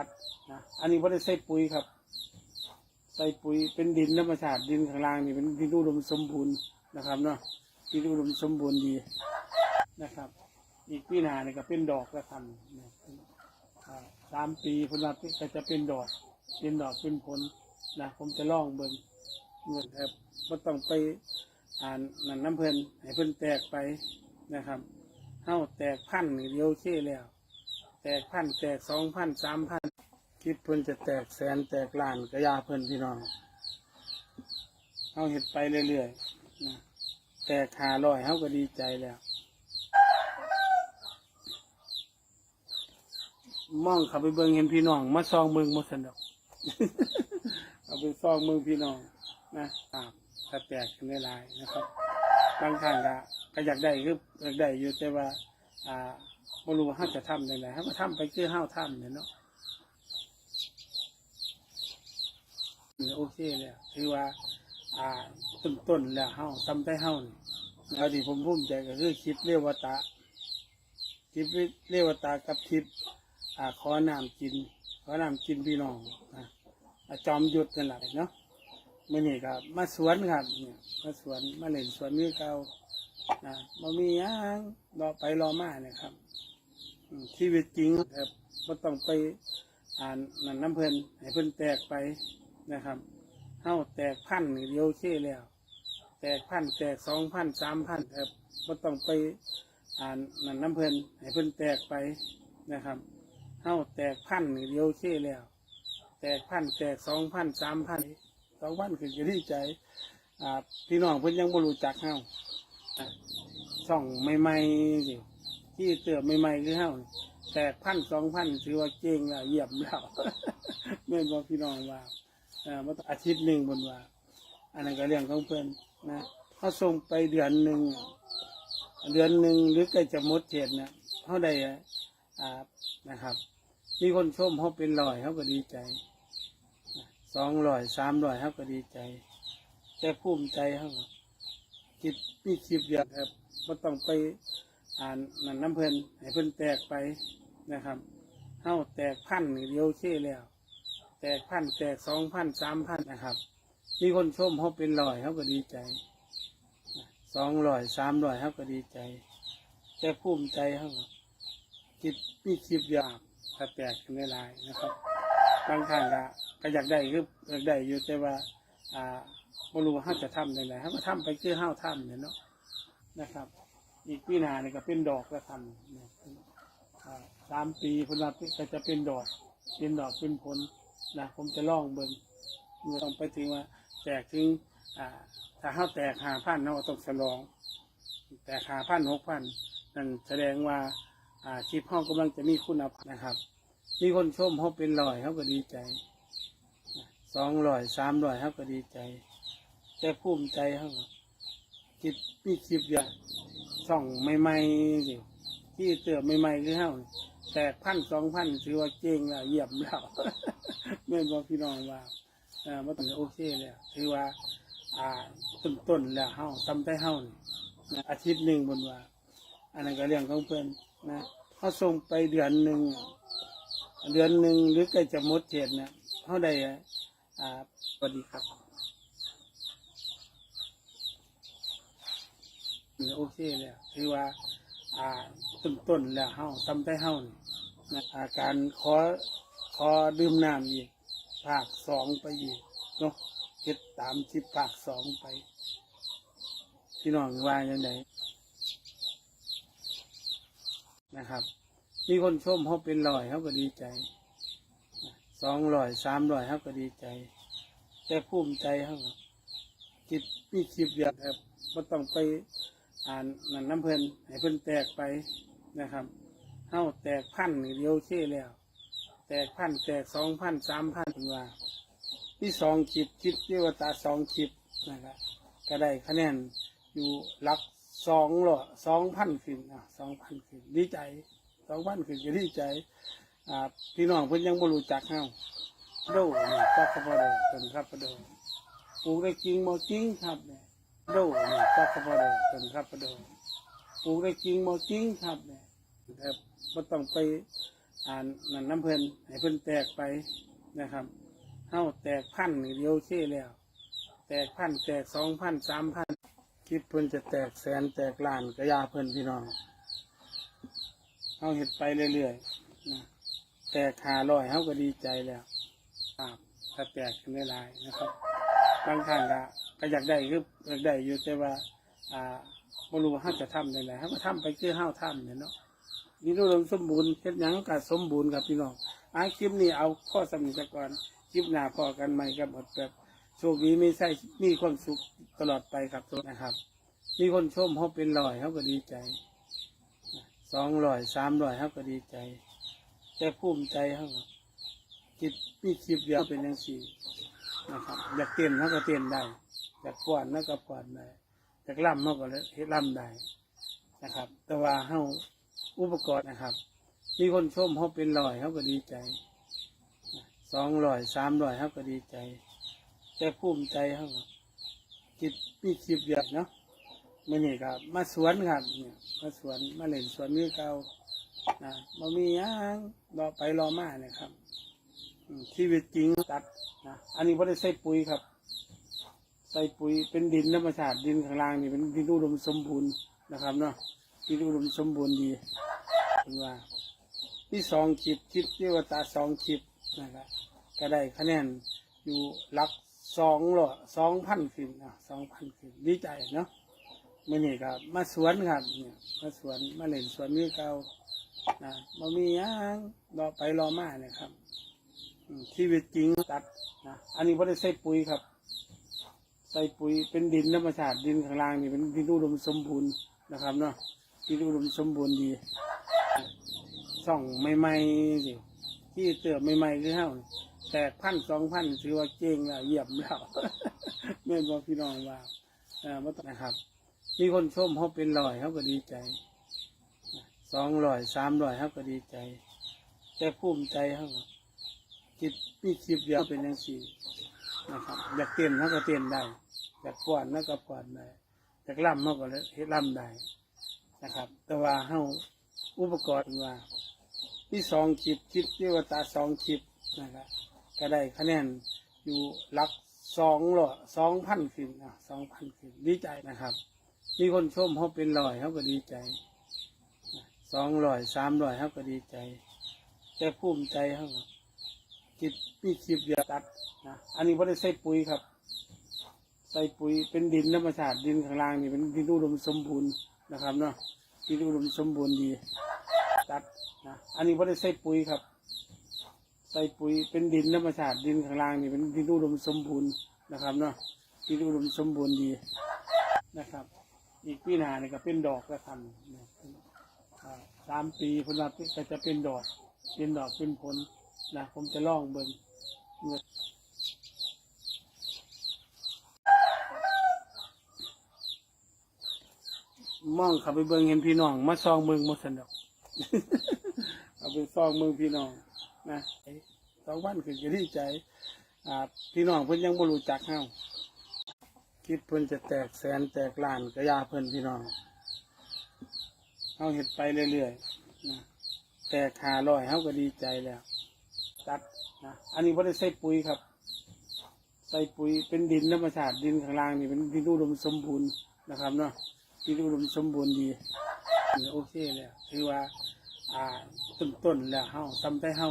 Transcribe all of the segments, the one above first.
ัดนะอันนี้ไม่ได้ใส่ปุ๋ยครับ ใส่ปุ๋ยเป็นดินธรรมชาติดินข้างล่างนี่เป็นดินอุดมสมบูรณ์นะครับเนาะดินอุดมสมบูรณ์ดีนะครับ อีกปีหน้านี่ก็เป็นดอกแล้วทำนะสามปีผลลัพธ์ก็จะเป็นดอกเป็นดอกเป็นผลนะผมจะลองเบิ่งเบิ่งครับไม่ต้องไปอ่านนั่นน้ำเพลินให้เพิ่นแตกไปนะครับเฮาแตกพันเดียวโอเคแล้ว แตกพันแตกสองพันสามพันคิดเพิ่นจะแตกแสนแตกล้านก็อยาเพิ่นพี่น้องเฮาเห็ดไปเรื่อยๆนะแตกหาร้อยเฮาก็ดีใจแล้ว มองข้าไปเบิ่งเห็นพี่น้อง มาซองเมืองมาสนดอกเอาไปซองเมืองพี่น้องนะตามถ้าแตกกันได้หลายนะครับบางครั้งก็ก็อยากได้คืออยากได้อยู่แต่ว่า อ่า ไม่รู้ว่าเฮาจะทำยังไงเฮาก็ทำไปคือเฮาทำเนี่ยเนาะโอเคเลยถือว่า อ่าต้นต้นๆแล้วเฮาทำได้เฮานี่แล้วที่ผมภูมิใจก็คือคลิปเรียวตะคลิปเรียวตะกับคลิปอ่าขอน้ำกิน ขอน้ำกินพี่น้องนะอาจอมหยุดนั่นแหละเนาะมื่อนี้ครับมาสวนครับเนี่ยมาสวนมาเล่นสวนนี่เก่านะมามีหยังรอไปรอมาเนี่ยครับ ชีวิตจริงครับไม่ต้องไปอ่านนั่นน้ำเพลินให้เพิ่นแตกไปนะครับเฮาแตกพันเดียวโอเคแล้ว แตกพันแตกสองพันสามพันครับไม่ต้องไปอ่านนั่นน้ำเพลินให้เพิ่นแตกไปนะครับเฮาแตกพันเดียวโอเคแล้ว แตกพันแตกสองพันสามพันสองพันคือจะดีใจพี่น้องเพิ่นยังบ่รู้จักเฮาอะช่องใหม่ๆสิ ที่เตือใหม่ๆคือเฮาแตกพันสองพันถือว่าเก่งแล้วเยี่ยมแล้วแม่นบอกพี่น้องว่าอ่าอาทิตย์หนึ่งบนว่า อันนั้นก็เรื่องของเพิ่อนนะเขาส่งไปเดือนหนึ่งเดือนหนึ่งหรือใกล้จะหมดเจ็ดเนี่ยเขาได้อ่านะครับ มีคนชมเขาเป็นร้อยเขาก็ดีใจสองร้อยสามร้อยเขาก็ดีใจ แต่ภูมิใจเขาคิดมีคลิปเดียวครับไม่ต้องไป อ่านนั่นน้ำเพลินให้เพิ่นแตกไปนะครับเฮาแตกพันเดียวโอเคแล้ว แตกพันแตกสองพันสามพันนะครับ มีคนชมเขาเป็นร้อยเขาก็ดีใจสองร้อยสามร้อยเขาก็ดีใจ แต่ภูมิใจเขาคิดมีคลิปเดียวถ้าแตกกันได้หลายนะครับบางครั้งก็ก็อยากได้คืออยากได้อยู่แต่ว่า อ่าไม่รู้ว่าเฮาจะทำยังไงเฮาก็ทำไปคือเฮาทำเนี่ยเนาะนะครับ อีกปีหน้านี่ก็เป็นดอกแล้วทำเนี่ยอ่าสามปีผลลัพธ์ก็จะเป็นดอก เป็นดอกเป็นผลนะผมจะล่องเบิ่งเมื่อต้องไปถึงว่า แตกถึงอ่าถ้าเฮาแตกหาพันเนาะต้องฉลอง แตกหาพันหกพันนั่นแสดงว่าชีพเฮากำลังจะมีคุณภาพนะครับ มีคนชมเขาเป็นร้อยเขาก็ดีใจสองร้อยสามร้อยเขาก็ดีใจ แต่ภูมิใจเขา คิดมีคลิปอย่างช่องใหม่ๆที่เตือใหม่ๆคือเขานี่แต่พันสองพันถือว่าเก่งแล้วเยี่ยมแล้วแม่นบอกพี่น้องว่าอ่ามาตั้งโอเคแล้วถือว่า อ่าต้นต้นๆแล้วเฮาทำได้เฮานี่นะอาทิตย์หนึ่งบนว่า อันนั้นก็เรื่องของเพื่อนนะเขาส่งไปเดือนหนึ่งเดือนหนึ่งหรือใกล้จะหมดเจ็ดเนี่ยเขาได้อ่าสวัสดีครับนี่ โอเคเลยถือว่าอ่าต้นต้นๆแล้วเฮาทำได้เฮานี่นะอาการขอขอดื่มน้ำอีกภาคสองไปอีกเนาะเฮ็ดตามที่ภาคสองไปพี่น้องว่าอย่างไรนะครับ มีคนชมเขาเป็นร้อยเขาก็ดีใจสองร้อยสามร้อยเขาก็ดีใจ แต่ภูมิใจเขาก็คิดมีคลิปเดียวครับไม่ต้องไป อ่านนั่นน้ำเพลินให้เพิ่นแตกไปนะครับเฮาแตกพันนี่เดียวโอเคแล้ว แตกพันแตกสองพันสามพันว่าที่สองคลิปคลิปเรียกว่าตาสองคลิปนะครับก็ได้คะแนนอยู่หลักสองหรอสองพันขึ้นอะสองพันขึ้นดีใจสองพันคือจะดีใจอ่าพี่น้องเพิ่นยังบ่รู้จักเฮาโดนี่ก็กระโดเป็นครับกระโดปลูกได้จริงบ่จริงครับเนี่ย โดนี่ก็กระพอโดเป็นครับกระโดปลูกได้จริงบ่จริงครับเนี่ยครับบ่ต้องไปอ่านนั่นน้ำเพลินให้เพลินแตกไปนะครับเฮาแตกพันนี่เดียวเช่แล้ว แตกพันแตกสองพันสามพันคิดเพิ่นจะแตกแสนแตกล้านกระยาเพิ่นพี่น้องเฮาเห็ดไปเรื่อยๆนะแตกหารอยเฮาก็ดีใจแล้วครับถ้าแตกขึ้นหลายนะครับบางครั้งก็ ก็อยากได้คืออยากได้อยู่แต่ว่า อ่าบ่รู้ว่าเฮาจะทำได้ไหนเฮาก็ทำไปคือเฮาทำเนี่ยเนาะนี่ดูลมสมบูรณ์เฮ็ดหยังก็สมบูรณ์ครับพี่น้องอ่าคลิปนี้เอาข้อสำคัญก่อนคลิปหน้าพอกันใหม่กับบทแบบโชคดีไม่ใช่มีความสุขตลอดไปครับทุกนะครับ มีคนชมเขาเป็นร้อยเขาก็ดีใจสองร้อยสามร้อยเขาก็ดีใจแต่ภูมิใจเขาคิดมีคลิปเดียวเป็นยังสี่นะครับ อยากเต้นเขาก็เต้นได้ อยากกวนเขาก็กวนได้อยากล่ำเขาก็เฮ็ดล่ำได้นะครับ แต่ว่าเขาอุปกรณ์นะครับ มีคนชมเขาเป็นร้อยเขาก็ดีใจสองร้อยสามร้อยเขาก็ดีใจแต่ภูมิใจเขาก็คิดมีคลิปเดียวเนาะมื่อนี้ครับ มาสวนครับเนี่ยมาสวนมาเล่นสวนมือเก่านะมามีหยังรอไปรอมาเนี่ยครับชีวิตจริงตัดนะอันนี้ไม่ได้ใส่ปุ๋ยครับ ใส่ปุ๋ยเป็นดินธรรมชาติดินข้างล่างนี่เป็นดินอุดมสมบูรณ์นะครับเนาะดินอุดมสมบูรณ์ดีเป็นว่าที่สองคลิปคลิปเรียกว่าตาสองคลิปนะครับก็ได้คะแนนอยู่หลักสองหรอสองพันขึ้นนะสองพันขึ้นดีใจเนาะมื่อนี้ครับมาสวนครับเนี่ยมาสวนมาเล่นสวนมือเก่านะมามีหยังรอไปรอมาเนี่ยครับชีวิตจริงตัดนะอันนี้ไม่ได้ใส่ปุ๋ยครับ ส่ปุ๋ยเป็นดินธรรมชาติดินข้างล่างนี่เป็นดินอุดมสมบูรณ์นะครับเนาะดินอุดมสมบูรณ์ดีช่องใหม่ๆสิที่เติบใหม่ๆคือเฮาแตกพันสองพันถือว่าเก่งแล้วเยี่ยมแล้วแม่บอกพี่น้องว่าอ่าบ่ต้องนะครับ มีคนชมเขาเป็นร้อยเขาก็ดีใจสองร้อยสามร้อยเขาก็ดีใจ แต่ภูมิใจเขาก็คิดมีคลิปเดียวเป็นยังสี่นะครับอยากเต้นเขาก็เต้นได้ อยากกวนเขาก็กวนได้อยากล่ำเขาก็เฮ็ดล่ำได้นะครับ แต่ว่าเขาอุปกรณ์ว่าที่สองคลิปคลิปเรียกว่าตาสองคลิปนะครับก็ได้คะแนนอยู่หลักสองหรอสองพันขึ้นนะสองพันขึ้นดีใจนะครับ มีคนชมเขาเป็นร้อยเขาก็ดีใจสองร้อยสามร้อยเขาก็ดีใจแต่ภูมิใจเขาก็คิดมีคลิปเดียวตัดนะอันนี้ไม่ได้ใส่ปุ๋ยครับ ส่ปุ๋ยเป็นดินธรรมชาติดินข้างล่างนี่เป็นดินอุดมสมบูรณ์นะครับเนาะดินอุดมสมบูรณ์ดีตัดนะอันนี้ไม่ได้ใส่ปุ๋ยครับ ใส่ปุ๋ยเป็นดินธรรมชาติดินข้างล่างนี่เป็นดินอุดมสมบูรณ์นะครับเนาะดินอุดมสมบูรณ์ดีนะครับ อีกปีหน้าเนี่ยก็เป็นดอกแล้วทำนสามปีผลลัพธ์ก็จะเป็นดอก เป็นดอกเป็นผลนะผมจะลองเบิ่ง มองข้าไปเบิ่งเห็นพี่น้อง มาซองเบิ่งมาสนดอกเอาไปซองเบิ่งพี่น้องนะสองวันคือจะดีใจ อ่า พี่น้องเพิ่นยังบ่รู้จักเฮาคิดเพิ่นจะแตกแสนแตกล้านกระยาเพิ่นพี่น้องเขาเห็ดไปเรื่อยๆนะแตกหาร้อยเขาก็ดีใจแล้วตัดนะอันนี้ไม่ได้ใส่ปุ๋ยครับ ใส่ปุ๋ยเป็นดินธรรมชาติดินข้างล่างนี่เป็นดินอุดมสมบูรณ์นะครับเนาะ ดินอุดมสมบูรณ์ดีโอเคแล้วถือว่าอ่าต้นต้นแล้วเฮาทำได้เฮา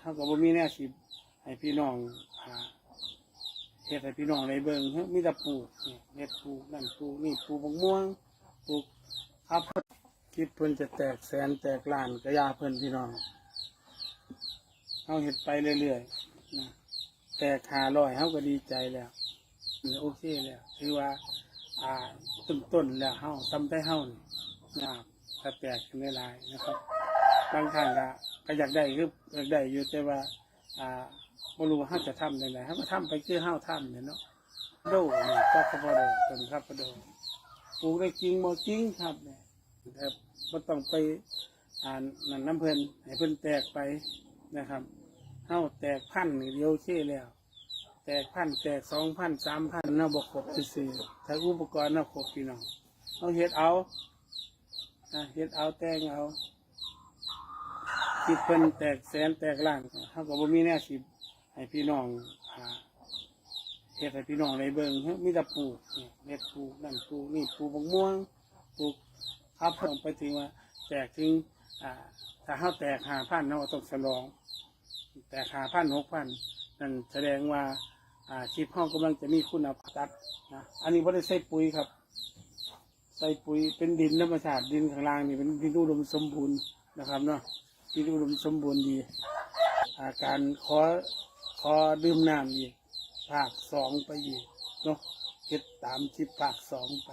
เฮาก็บ่มีแน่สิให้พี่น้องอ่าเฮ็ดให้พี่น้องได้เบิ่งเฮ้ยมีแต่ปลูกนี่เฮ็ดปลูกนั่นปลูกนี่ปลูกมะม่วงปลูกครับคิดเพิ่นจะแตกแสนแตกล้านกระยาเพิ่นพี่น้องเฮาเฮ็ดไปเรื่อยๆนะแตกหาร้อยเฮาก็ดีใจแล้วโอเคแล้วถือว่า อ่าต้นต้นๆแล้วเฮาทำได้เฮานี่นะครับถ้าแตกขึ้นหลายนะครับบางครั้งก็ก็อยากได้คืออยากได้อยู่แต่ว่าอ่าบ่รู้ว่าเฮาจะทำได้ไหนเฮาก็ทำไปคือเฮาทำเนี่ยเนาะโดนี่ก็ขบโดต้นครับโดปลูกได้จริงบ่จริงครับเนี่ยแต่บ่ต้องไปอ่านนั่นน้ำเพิ่นให้เพิ่นแตกไปนะครับเฮาแตกพันนี่เดียวเช่แล้ว แตกพันแตกสองพันสามพันเนาบ่ครบซื่อถ้าอุปกรณ์เนาครบพี่น้องเอาเฮ็ดเอาเฮ็ดเอาแตงเอาคลิปเพิ่นแตกแสนแตกล้านเฮาก็บ่มีแนวสิให้พี่น้องอ่าเฮ็ดให้พี่น้องได้เบิ่งเฮ้ยมีแต่ปลูกนี่เม็ดปลูกนั่นปลูกนี่ปลูกบักม่วงปลูกครับเพิ่มไปถึงว่า แตกถึงอ่าถ้าเฮาแตก5,000เฮาต้องฉลอง แตก5,000 6,000นั่นแสดงว่า อ่าชีพห้องกำลังจะมีคุณภาพตัดนะอันนี้บ่ได้ใส่ปุ๋ยครับ ใส่ปุ๋ยเป็นดินธรรมชาติดินข้างล่างนี่เป็นดินอุดมสมบูรณ์นะครับเนาะดินอุดมสมบูรณ์ดีอาการขอขอดื่มน้ำอีกภาคสองไปอีกเนาะเก็ดตามชีพภาคสองไป